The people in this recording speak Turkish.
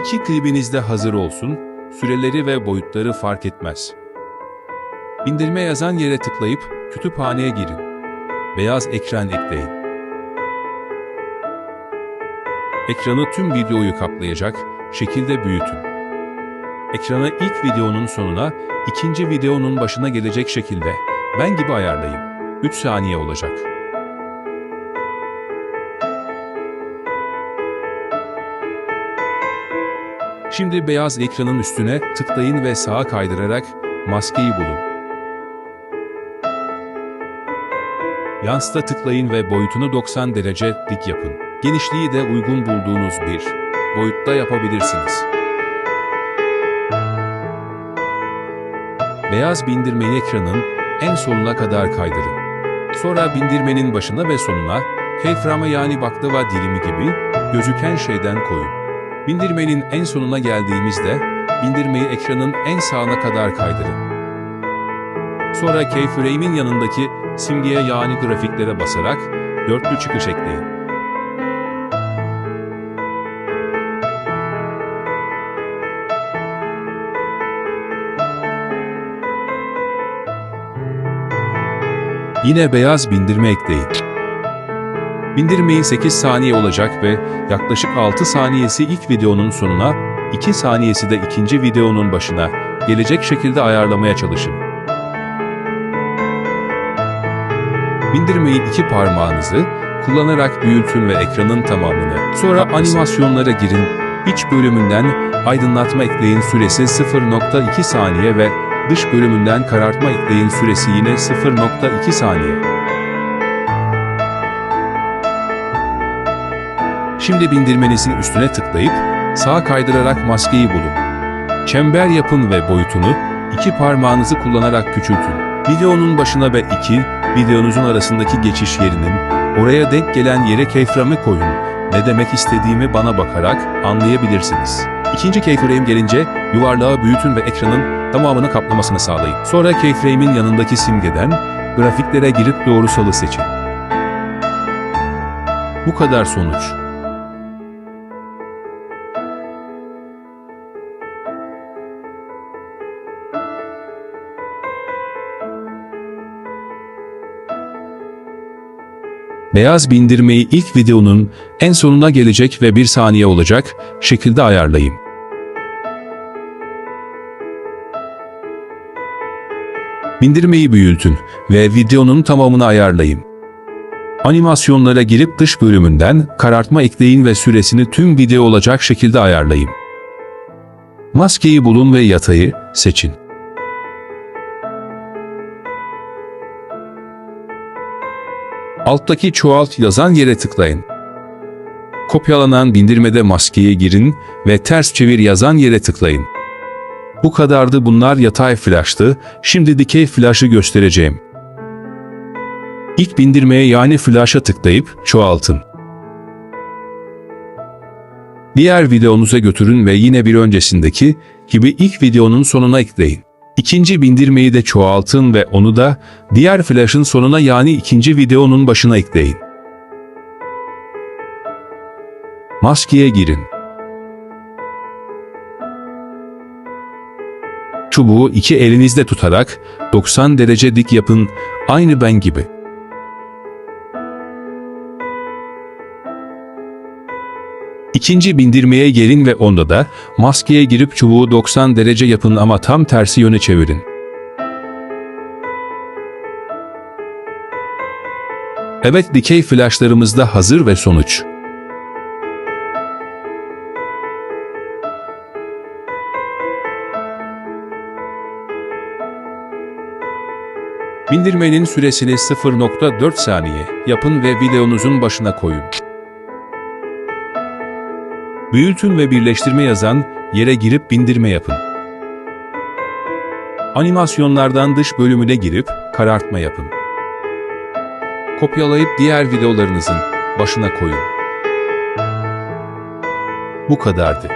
İki klibiniz de hazır olsun, süreleri ve boyutları fark etmez. Bindirme yazan yere tıklayıp kütüphaneye girin. Beyaz ekran ekleyin. Ekranı tüm videoyu kaplayacak şekilde büyütün. Ekranı ilk videonun sonuna, ikinci videonun başına gelecek şekilde ben gibi ayarlayın. 3 saniye olacak. Şimdi beyaz ekranın üstüne tıklayın ve sağa kaydırarak maskeyi bulun. Yansıta tıklayın ve boyutunu 90 derece dik yapın. Genişliği de uygun bulduğunuz bir boyutta yapabilirsiniz. Beyaz bindirmeyi ekranın en sonuna kadar kaydırın. Sonra bindirmenin başına ve sonuna keyframa yani baklava dilimi gibi gözüken şeyden koyun. Bindirmenin en sonuna geldiğimizde bindirmeyi ekranın en sağına kadar kaydırın. Sonra keyframe'in yanındaki simgeye yani grafiklere basarak dörtlü çıkış ekleyin. Yine beyaz bindirme ekleyin. Bindirmeyi 8 saniye olacak ve yaklaşık 6 saniyesi ilk videonun sonuna, 2 saniyesi de ikinci videonun başına gelecek şekilde ayarlamaya çalışın. Bindirmeyi iki parmağınızı kullanarak büyütün ve ekranın tamamını. Sonra animasyonlara girin. İç bölümünden aydınlatma ekleyin süresi 0.2 saniye ve dış bölümünden karartma ekleyin süresi yine 0.2 saniye. Şimdi bindirmenizin üstüne tıklayıp sağa kaydırarak maskeyi bulun. Çember yapın ve boyutunu iki parmağınızı kullanarak küçültün. Videonun başına ve iki videonuzun arasındaki geçiş yerinin oraya denk gelen yere keyframe koyun. Ne demek istediğimi bana bakarak anlayabilirsiniz. İkinci keyframe gelince yuvarlağı büyütün ve ekranın tamamını kaplamasını sağlayın. Sonra keyframe'in yanındaki simgeden grafiklere girip doğrusalı seçin. Bu kadar sonuç. Beyaz bindirmeyi ilk videonun en sonuna gelecek ve bir saniye olacak şekilde ayarlayın. Bindirmeyi büyütün ve videonun tamamını ayarlayın. Animasyonlara girip dış bölümünden karartma ekleyin ve süresini tüm video olacak şekilde ayarlayın. Maskeyi bulun ve yatayı seçin. Alttaki çoğalt yazan yere tıklayın. Kopyalanan bindirmede maskeye girin ve ters çevir yazan yere tıklayın. Bu kadardı bunlar yatay flash'tı, şimdi dikey flash'ı göstereceğim. İlk bindirmeye yani flash'a tıklayıp çoğaltın. Diğer videonuza götürün ve yine bir öncesindeki gibi ilk videonun sonuna ekleyin. İkinci bindirmeyi de çoğaltın ve onu da diğer flash'ın sonuna yani ikinci videonun başına ekleyin. Maskeye girin. Çubuğu iki elinizde tutarak 90 derece dik yapın, aynı ben gibi. İkinci bindirmeye gelin ve onda da maskeye girip çubuğu 90 derece yapın ama tam tersi yöne çevirin. Evet dikey flashlarımız da hazır ve sonuç. Bindirmenin süresini 0.4 saniye yapın ve videonuzun başına koyun. Büyütün ve birleştirme yazan yere girip bindirme yapın. Animasyonlardan dış bölümüne girip karartma yapın. Kopyalayıp diğer videolarınızın başına koyun. Bu kadardı.